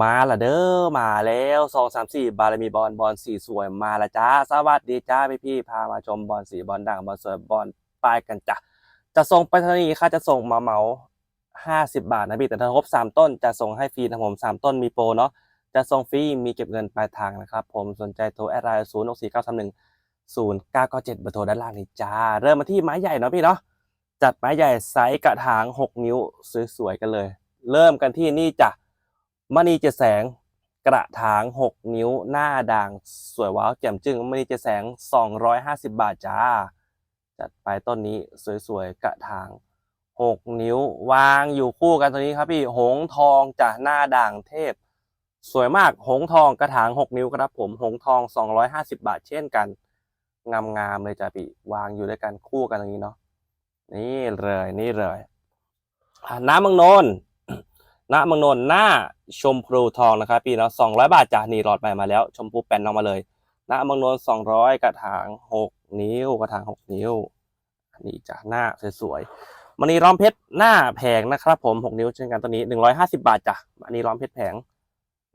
มาละเด้อมาแล้วสองสามสี่บารมีบอลบอลสีสวยมาละจ้าสวัสดีจ้าพี่พี่พามาชมบอลสีบอลด่างบอลสวยบอลป้ายกันจ้ะจะส่งไปรษณีค่ะจะส่งมาเหมาห้าสิบบาทนะพี่แต่ถ้าครบสามต้นจะส่งให้ฟรีนะผมสามต้นมีโปรเนาะจะส่งฟรีมีเก็บเงินปลายทางนะครับผมสนใจโทรแอดไลน์ศูนย์หกสี่เก้าสามหนึ่งศูนย์เก้าเก้าเจ็ดเบอร์โทรด้านล่างนี้จ้า เริ่มมาที่ไม้ใหญ่เนาะพี่เนาะจัดไม้ใหญ่ไซส์กระถางหกนิ้วสวยๆกันเลย เริ่มกันที่นี่จ้ะ มณีเจแสงกระถาง 6 นิ้วหน้าด่างสวยว้าวแจ่มจึ้งมณีเจแสง 250 บาทจ้า จัดไปต้นนี้สวยๆ กระถาง 6 นิ้ววางอยู่คู่กันตัวนี้ครับพี่หงทองจากหน้าด่างเทพ สวยมากหงทองกระถาง 6 นิ้วครับผมหงทอง 250 บาทเช่นกัน งามๆเลยจ้ะพี่วางอยู่ด้วยกันคู่กันตรงนี้เนาะนี่เลยนี่เลยน้ำมืองนน ณเมืองนนท์หน้าชมพูทองนะครับพี่เนาะสองร้อยบาทจ้ะนี่หลอดใหม่มาแล้ว ชมพูแป้นออกมาเลยณเมืองนนท์สองร้อยกระถางหกนิ้วกระถางหกนิ้วนี่จ้ะหน้าสวยๆมันนี้ล้อมเพชรหน้าแผงนะครับ ผมหกนิ้วเช่นกันตัวนี้หนึ่งร้อยห้าสิบาทจ้ะมันนี้ล้อมเพชรแผง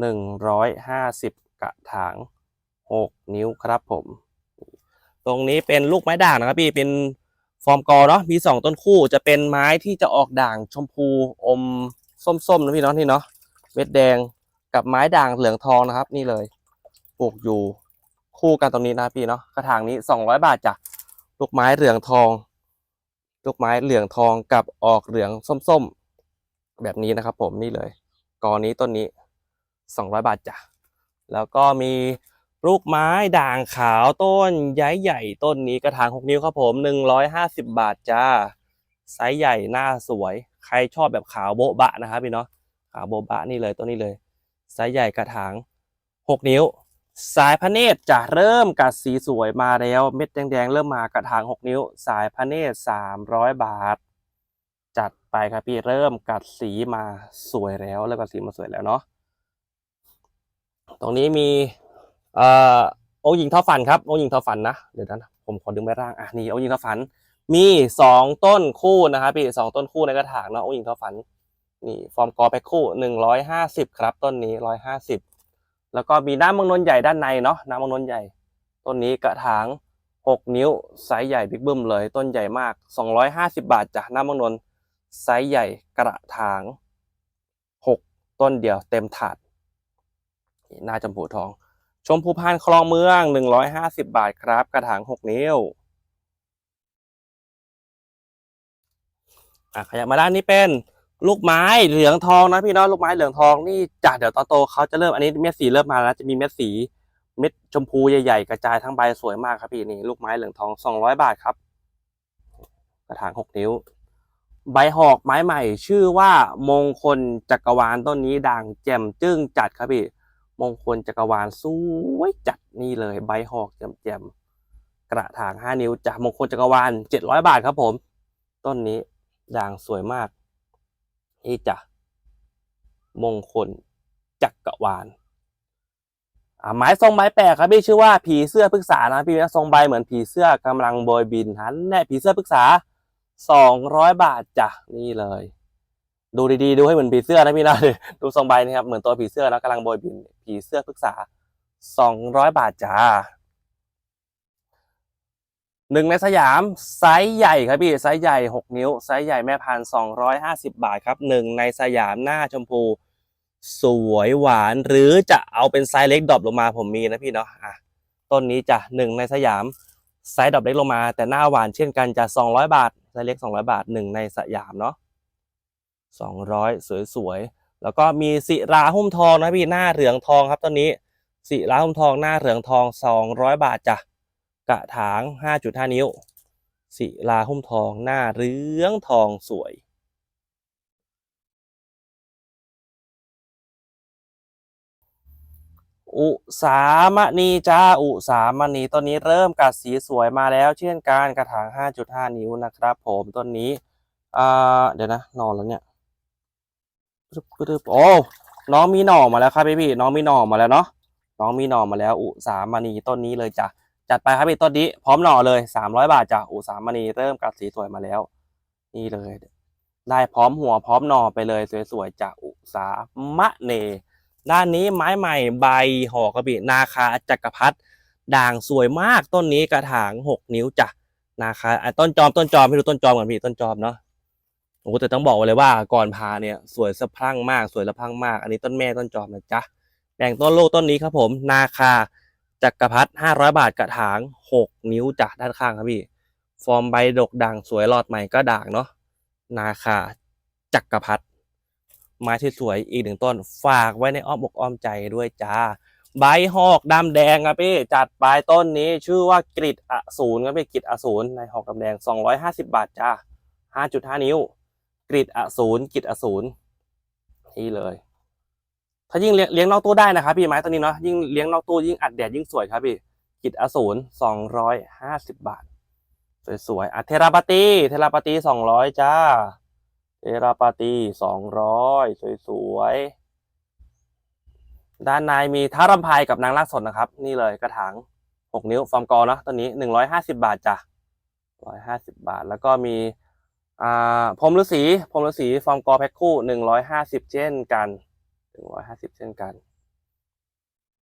หนึ่งร้อยห้าสิบกระถางหกนิ้วครับผม ตรงนี้เป็นลูกไม้ด่างนะครับพี่เป็นฟอร์มกอเนาะมีสองต้นคู่จะเป็นไม้ที่จะออกด่างชมพูอม ส้มๆนะพี่เนาะนี่เนาะเม็ดแดงกับไม้ด่างเหลืองทองนะครับ นี่เลยปลูกอยู่คู่กันตรงนี้นะพี่เนาะกระถางนี้สองร้อยบาทจ้ะลูกไม้เหลืองทอง ลูกไม้เหลืองทองกับออกเหลืองส้มๆ แบบนี้นะครับ ผมนี่เลยกอนี้ต้นนี้สองร้อยบาทจ้ะแล้วก็มีลูกไม้ด่างขาวต้นใหญ่ใหญ่ต้นนี้กระถางหกนิ้วครับผมหนึ่งร้อยห้าสิบบาทจ้าไซส์ใหญ่หน้าสวย ใครชอบแบบขาวโบ๊ะบะนะครับพี่เนาะขาวโบ๊ะบะนี่เลยต้นนี้เลยไซส์ใหญ่กระถางหกนิ้ว สายพระเนตรจะเริ่มกัดสีสวยมาแล้ว เม็ดแดงๆเริ่มมากระถางหกนิ้ว สายพระเนตรสามร้อยบาท จัดไปครับพี่เริ่มกัดสีมาสวยแล้วเริ่มกัดสีมาสวยแล้วเนาะตรงนี้มีเอ่อองค์หญิงทอฝันครับองค์หญิงทอฝันนะเดี๋ยวนะผมขอดึงไปร่างอะนี่องค์หญิงทอฝัน มีสองต้นคู่นะครับพี่สองต้นคู่ในกระถางเนาะองค์หญิงทอฝันนี่ฟอร์มกอแพ็คคู่หนึ่งร้อยห้าสิบครับ ต้นนี้ร้อยห้าสิบแล้วก็มีน้ำมังนนใหญ่ด้านในเนาะน้ำมังนนใหญ่ ต้นนี้กระถางหกนิ้วไซส์ใหญ่บิ๊กบึ้มเลย ต้นใหญ่มากสองร้อยห้าสิบาทจ้ะน้ำมังนนไซส์ใหญ่กระถางหกต้นเดียวเต็มถาดนี่หน้าจำพูทอง ชมพูพานคลองเมืองหนึ่งร้อยห้าสิบาทครับ กระถางหกนิ้ว อะขยับมาด้านนี้เป็นลูกไม้เหลืองทองนะพี่เนาะลูกไม้เหลืองทองนี่จากเดี๋ยวตอนโตเขาจะเริ่มอันนี้เม็ดสีเริ่มมาแล้วจะมีเม็ดสีเม็ดชมพูใหญ่ๆ กระจายทั้งใบสวยมากครับพี่นี่ลูกไม้เหลืองทองสองร้อยบาทครับ กระถางหกนิ้ว ใบหอกไม้ใหม่ ชื่อว่ามงคลจักรวาลต้นนี้ด่างแจ่มจึ้งจัดครับพี่มงคลจักรวาลสวยจัดนี่เลย ใบหอกแจ่มๆกระถางห้านิ้วจากมงคลจักรวาลเจ็ดร้อยบาทครับผม ต้นนี้ ด่างสวยมาก นี่จ้ะมงคลจักรวาลอ่าไม้ทรงไม้แปลกครับพี่ชื่อว่าผีเสื้อพฤกษานะพี่นะทรงใบเหมือนผีเสื้อกำลังโบยบินหันแน่ผีเสื้อพฤกษาสองร้อยบาทจ้ะนี่เลย ดูดีๆ ดูให้เหมือนผีเสื้อนะพี่นะดูทรงใบนะครับเหมือนตัวผีเสื้อแล้วกำลังโบยบินผีเสื้อพฤกษาสองร้อยบาทจ้า หนึ่งในสยามไซส์ใหญ่ครับพี่ไซส์ใหญ่หกนิ้วไซส์ใหญ่แม่พันสองร้อยห้าสิบบาทครับหนึ่งในสยามหน้าชมพู สวยหวาน หรือจะเอาเป็นไซส์เล็กดรอปลงมาผมมีนะพี่เนาะอะต้นนี้จะหนึ่งในสยามไซส์ดรอปเล็กลงมา แต่หน้าหวานเช่นกันจะสองร้อยบาทไซส์เล็กสองร้อยบาทหนึ่งในสยามเนาะสองร้อยสวยๆแล้วก็มีสิราหุ้มทองนะพี่หน้าเหลืองทองครับตอนนี้สิราหุ้มทองหน้าเหลืองทองสองร้อยบาทจ้ะ กระถางห้าจุดห้านิ้วสิราหุ้มทองหน้าเหลืองทองสวย อุสามณีจ้าอุสามณีต้นนี้เริ่มกัดสีสวยมาแล้ว เช่นกันกระถาง 5.5 นิ้วนะครับผมต้นนี้เดี๋ยวนะ นอนแล้วเนี่ยโอ้น้องมีหน่อมาแล้วครับพี่พี่น้องมีหน่อมาแล้วเนาะน้องมีหน่อมาแล้ว อุสามณีต้นนี้เลยจ้ะ จัดไปครับพี่ต้นนี้พร้อมหน่อเลย300บาทจ้ะอุสามณีเริ่มกัดสีสวยมาแล้ว นี่เลย ได้พร้อมหัวพร้อมหน่อไปเลยสวยๆจากอุสามะเนด้านนี้ไม้ใหม่ใบห่อกระบี่นาคาจักรพรรดิด่างสวยมากต้นนี้กระถางหกนิ้วจ้ะนาคาอะต้นจอมต้นจอมให้ดูต้นจอมก่อนพี่ต้นจอมเนาะโอ้โหแต่ต้องบอกเลยว่าก่อนพาเนี่ยสวยสะพรั่งมากสวยสะพรั่งมาก อันนี้ต้นแม่ต้นจอมนะจ๊ะแบ่งต้นลูกต้นนี้ครับผม นาคา จักรพรรดิห้าร้อยบาทกระถางหกนิ้วจ้ะด้านข้างครับพี่ ฟอร์มใบดกด่างสวยหลอดใหม่ก็ด่างเนาะนาคาจักรพรรดิไม้ที่สวยอีกหนึ่งต้น ฝากไว้ในอ้อมอกอ้อมใจด้วยจ้า ใบหอกดำแดงครับพี่ จัดปลายต้นนี้ชื่อว่ากริดอสูรครับพี่กริดอสูรในหอกดำแดง 250 บาทจ้า 5.5 นิ้วกริดอสูรกริดอสูรนี่เลย ถ้ายิ่งเลี้ยงเลี้ยงนอกตู้ได้นะครับพี่ไม้ตัวนี้เนาะยิ่งเลี้ยงนอกตู้ยิ่งอัดแดดยิ่งสวยครับพี่กิดอสูร250บบาท สวยๆอะเทราปาตีเทราปาตี200จ้าเทราปาตี200สวยๆด้านในมีท้ารำไพกับนางลากสดนะครับ นี่เลยกระถาง6นิ้วฟอร์มกอเนาะตัวนี้150บาทจ้ะ150บาท แล้วก็มีอ่าพรมฤาษีพรมฤาษีฟอร์มกอแพ็คคู่150เช่นกัน 150เช่นกัน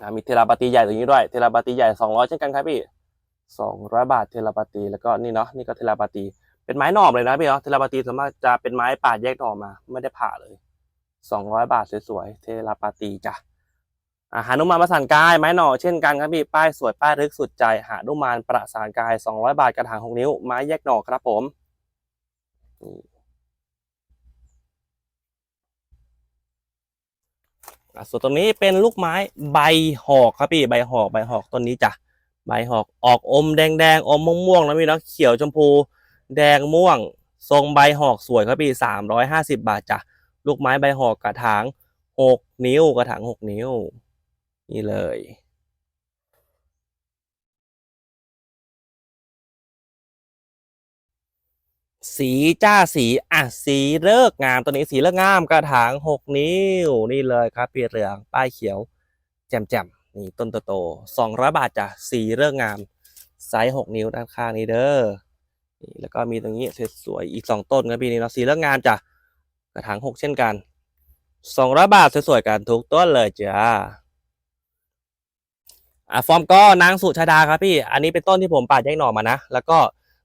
อ่ามีเทราปาตีใหญ่ตรงนี้ด้วย เทราปาตีใหญ่200เช่นกันครับพี่200บาทเทราปาตีแล้วก็นี่เนาะนี่ก็เทราปาตีเป็นไม้หน่อมเลยนะพี่เนาะเทราปาตีส่วนมากจะเป็นไม้ป่าแยกหน่อมา ไม่ได้ผ่าเลย200บาทสวยๆเทราปาตีจ้ะอาหานุมานประสานกายไม้หน่อเช่นกันครับพี่ป้ายสวยป้ายลึกสุดใจ หานุมานประสานกาย200บาทกระถาง6นิ้วไม้แยกหน่อครับผมนี่อะ ส่วนตรงนี้เป็นลูกไม้ใบหอกครับพี่ใบหอกใบหอกต้นนี้จ้ะใบหอกออกอมแดงแดงๆอมม่วงๆนะพี่เนาะเขียวชมพู แดงม่วง ทรงใบหอกสวยครับพี่สามอยห้าสิบาทจ้ะลูกไม้ใบหอกกระถางหกนิ้วกระถางหกนิ้ว นี่เลย สีจ้าสีอะสีเลิกงามตัวนี้สีเลิกงามกระถางหกนิ้วนี่เลยครับพี่เหลืองป้ายเขียวแจ่มแจ่มๆนี่ต้นโตๆสองร้อยบาทจ้ะสีเลิกงามไซส์หกนิ้วด้านข้างนี้เด้อนี่แล้วก็มีตรงนี้สวยๆอีกสองต้นครับพี่นี่เนาะสีเลิกงามจ้ะกระถางหกเช่นกันสองร้อยบาทสวยๆกันทุกต้นเลยจ้าอะฟอร์มก็นางสุชาดาครับพี่ อันนี้เป็นต้นที่ผมปาดแยกหน่อมานะ แล้วก็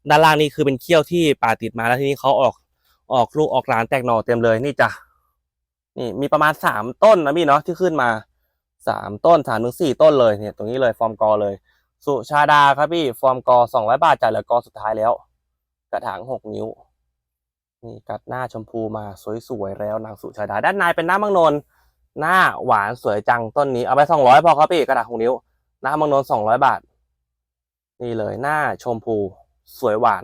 ด้านล่างนี่คือเป็นเขี้ยวที่ป่าติดมาแล้วทีนี้เขาออกออกลูกออกหลานแตกหน่อเต็มเลยนี่จ้ะนี่มีประมาณสามต้นนะพี่เนาะที่ขึ้นมาสามต้นสามถึงสี่ต้นเลยเนี่ย ตรงนี้เลยฟอร์มกอเลย สุชาดาครับพี่ฟอร์มกอสองร้อยบาทจ่ายเหลือกอสุดท้ายแล้ว กระถางหกนิ้วนี่กัดหน้าชมพูมาสวยๆแล้วนางสุชาดา ด้านในเป็นหน้ามังนนหน้าหวานสวยจังต้นนี้เอาไปสองร้อยพอครับพี่กระถางหกนิ้ว หน้ามังนนสองร้อยบาท นี่เลยหน้าชมพู สวยหวาน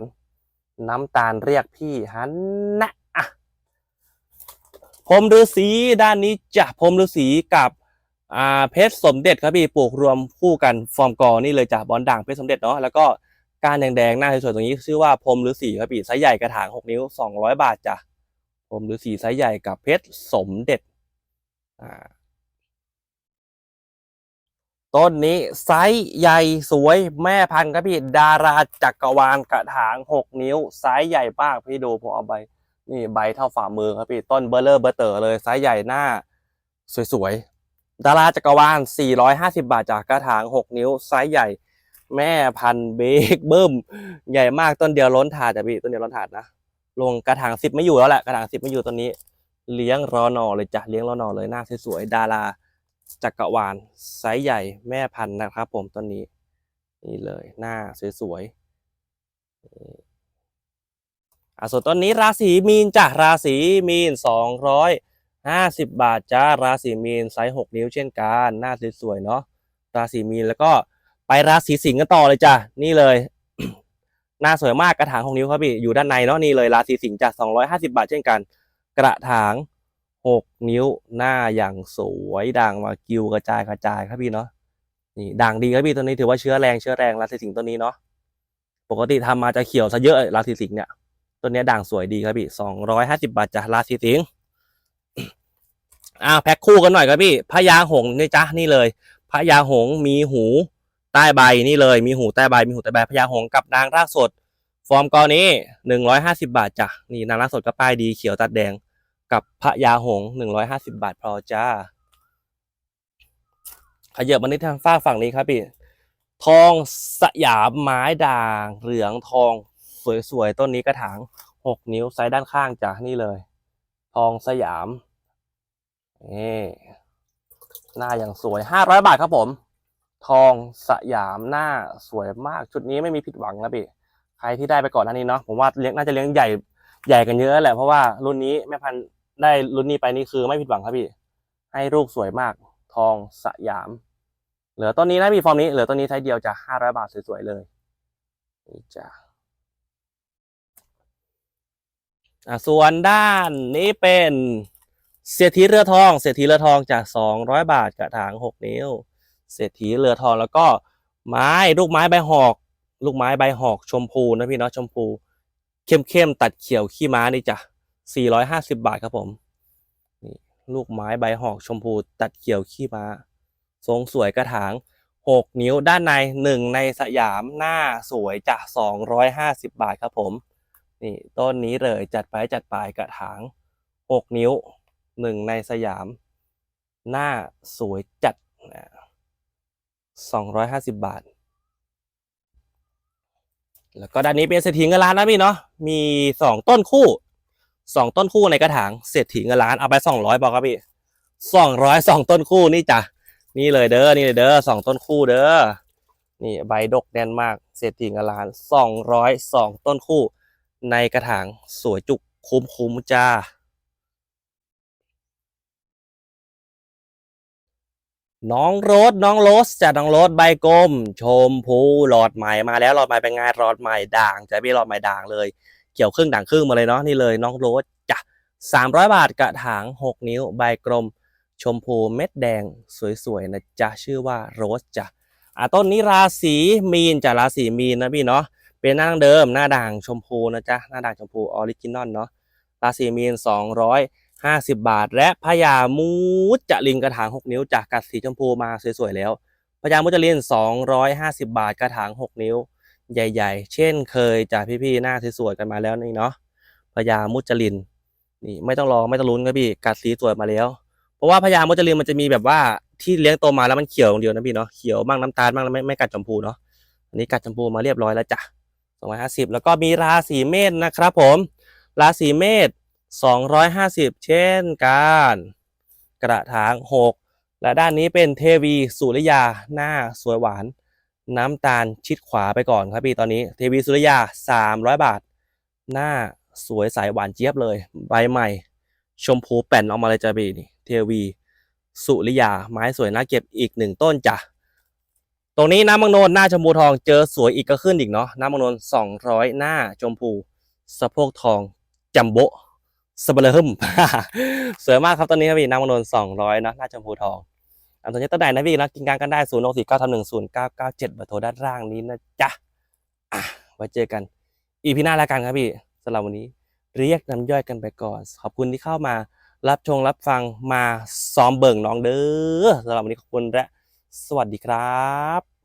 น้ำตาลเรียกพี่ฮันนะอะพรมฤาษีด้านนี้จะพรมฤาษีกับอ่าเพชรสมเด็จครับพี่ปลูกรวมคู่กันฟอร์มกอนี่เลยจ้ะบอลด่างเพชรสมเด็จเนาะแล้วก็ก้านแดงๆหน้าสวยๆตรงนี้ชื่อว่าพรมฤาษีครับพี่ไซส์ใหญ่กระถางหกนิ้วสองร้อยบาทจ้ะพรมฤาษีไซส์ใหญ่กับเพชรสมเด็จอ่า ต้นนี้ไซส์ใหญ่สวยแม่พันธุ์ครับพี่ดาราจักรวาลกระถางหกนิ้วไซส์ใหญ่มากพี่ดูผมเอาใบนี่ใบเท่าฝ่ามือครับพี่ต้นเบอร์เลอร์เบอร์เตอร์เลยไซส์ใหญ่หน้า สวยๆดาราจักรวาล 450 บาทจากกระถาง 6 นิ้วไซส์ใหญ่แม่พันธุ์เบกเบิ้มใหญ่มากต้นเดียวล้นถาดจ้ะพี่ต้นเดียวล้นถาดนะลงกระถางสิบไม่อยู่แล้วแหละกระถางสิบไม่อยู่ต้นนี้ เลี้ยงรอหนอเลยจ้ะเลี้ยงรอหนอเลยหน้าสวยๆดารา จักรวาลไซส์ใหญ่แม่พันธุ์นะครับ ผมต้นนี้ นี่เลยหน้าสวยๆอะส่วนต้นนี้ราศีมีนจ้ะราศีมีนสองร้อยห้าสิบบาทจ้าราศีมีนไซส์หกนิ้วเช่นกันหน้าสวยๆเนาะราศีมีนแล้วก็ไปราศีสิงห์กันต่อเลยจ้ะนี่เลยหน้าสวยมากกระถางหกนิ้วครับพี่อยู่ด้านในเนาะนี่เลยราศีสิงห์จ้ะสองร้อยห้าสิบาทเช่นกัน กระถาง หกนิ้วหน้าอย่างสวยด่างมากิวกระจายกระจายครับพี่เนาะนี่ด่างดีครับพี่ตัวนี้ถือว่าเชื้อแรงเชื้อแรงราศีสิงห์ตัวนี้เนาะปกติทำมาจะเขียวซะเยอะราศีสิงห์เนี่ยตัวนี้ด่างสวยดีครับพี่สองร้อยห้าสิบาทจากราศีสิงห์อ้าวแพ็คคู่กันหน่อยครับพี่พญาหงนี่จ้ะนี่เลยพญาหงมีหูใต้ใบนี่เลย มีหูใต้ใบมีหูใต้ใบพญาหงกับนางรากสด ฟอร์มกอนี้หนึ่งร้อยห้าสิบาทจ้ะนี่นางรากสดก็ป้ายดีเขียวตัดแดง กับพระยาหงหนึ่งร้อยห้าสิบาทพอจ้า ขยับมานิดทางฝ้าฝั่งนี้ครับพี่ ทองสยามไม้ด่าง เหลืองทองสวยๆ ต้นนี้กระถางหกนิ้วไซส์ด้านข้างจากนี่เลย ทองสยามนี่หน้าอย่างสวยห้าร้อยบาทครับผม ทองสยามหน้าสวยมากชุดนี้ไม่มีผิดหวังนะพี่ใครที่ได้ไปก่อนหน้านี้เนาะผมว่าเลี้ยงน่าจะเลี้ยงใหญ่ใหญ่กันเยอะแหละเพราะว่ารุ่นนี้แม่พันธุ์ ได้รุ่นนี้ไปนี่คือไม่ผิดหวังครับพี่ ให้ลูกสวยมาก ทองสยาม เหลือต้นนี้นะพี่ฟอร์มนี้เหลือต้นนี้ไซส์เดียวจะห้าร้อยบาทสวยๆเลยนี่จ้ะอะส่วนด้านนี้เป็นเศรษฐีเรือทอง เศรษฐีเรือทองจากสองร้อยบาทกระถางหกนิ้ว เศรษฐีเรือทองแล้วก็ไม้ลูกไม้ใบหอก ลูกไม้ใบหอกชมพูนะพี่เนาะชมพู เข้มๆตัดเขียวขี้ม้านี่จ้ะ สี่ร้อยห้าสิบาทครับผมนี่ลูกไม้ใบหอกชมพูตัดเขียวขี้ม้า ทรงสวยกระถางหกนิ้วด้านในหนึ่งในสยามหน้าสวยจากสองร้อยห้าสิบาทครับผม นี่ต้นนี้เลยจัดไปจัดไปกระถางหกนิ้วหนึ่งในสยาม หน้าสวยจัดสองร้อยห้าสิบบาท แล้วก็ด้านนี้เป็นเศรษฐีเงินล้านนะพี่เนาะมีสองต้นคู่ สองต้นคู่ในกระถางเศรษฐีเงินล้านเอาไปสองร้อยบอกครับพี่สองร้อยสองต้นคู่นี่จ้ะนี่เลยเด้อนี่เลยเด้อสองต้นคู่เด้อนี่ใบดกแน่นมากเศรษฐีเงินล้านสองร้อยสองต้นคู่ ในกระถางสวยจุกคุ้มคุ้มจ้าน้องโรสน้องโรสจากน้องโรสใบกลม ชมพูหลอดใหม่มาแล้วหลอดใหม่เป็นไงหลอดใหม่ด่างจะไม่หลอดใหม่ด่างเลย เกี่ยวครึ่งด่างครึ่งมาเลยเนาะนี่เลยน้องโรสจ้ะสามร้อยบาทกระถางหกนิ้วใบกลม ชมพูเม็ดแดงสวยๆนะจ๊ะชื่อว่าโรสจ้ะอะต้นนี้ราศีมีนจ้ะราศีมีนนะพี่เนาะเป็นหน้าดั้งเดิมหน้าด่างชมพูนะจ๊ะหน้าด่างชมพูออริจินอลเนาะราศีมีนสองร้อยห้าสิบบาท และพญามูจลินกระถางหกนิ้วจากกัดสีชมพูมาสวยๆแล้วพญามุจลินสองร้อยห้าสิบบาทกระถางหกนิ้ว ใหญ่ ๆ เช่นเคยจากพี่ๆหน้าสวยๆกันมาแล้วนี่เนาะพญามุจลินนี่ไม่ต้องรอไม่ต้องลุ้นครับพี่กัดสีสวยมาแล้ว เพราะว่าพญามุจลินมันจะมีแบบว่าที่เลี้ยงโตมาแล้วมันเขียวอย่างเดียวนะพี่เนาะเขียวบ้างน้ำตาลบ้างแล้วไม่ไม่กัดชมพูเนาะอันนี้กัดชมพูมาเรียบร้อยแล้วจ้ะสองร้อยห้าสิบแล้วก็มีราศีเมษนะครับผม ราศีเมษสองร้อยห้าสิบเช่นกัน กระถางหกและด้านนี้เป็นเทวีสุริยาหน้าสวยหวาน น้ำตาลชิดขวาไปก่อนครับพี่ตอนนี้เทวีสุริยาสามร้อยบาท หน้าสวยใสหวานเจี๊ยบเลย ใบใหม่ ชมพูแป่นออกมาเลยจ้ะพี่นี่เทวี สุริยา ไม้สวยน่าเก็บอีกหนึ่งต้นจ้ะตรงนี้น้ำมังโนนหน้าชมพูทองเจอสวยอีกก็ขึ้นอีกเนาะน้ำมังโนนสองร้อยหน้าชมพูสะโพกทองจัมโบสเบลเฮิมสวยมากครับตอนนี้ครับพี่น้ำมังโนนสองร้อยนะหน้าชมพูทอง อันตัวนี้ตั้งแต่นะพี่นะกินกลางกันได้ศูนย์หกสี่เก้าทำหนึ่งศูนย์เก้าเก้าเจ็ดเบอร์โทรด้านล่างนี้นะจ๊ะอะไว้เจอกัน อีพีหน้าแล้วกันครับพี่สำหรับวันนี้เรียกน้ำย่อยกันไปก่อน ขอบคุณที่เข้ามารับชมรับฟังมาซ้อมเบิ่งน้องเด้อสำหรับวันนี้ขอบคุณและสวัสดีครับ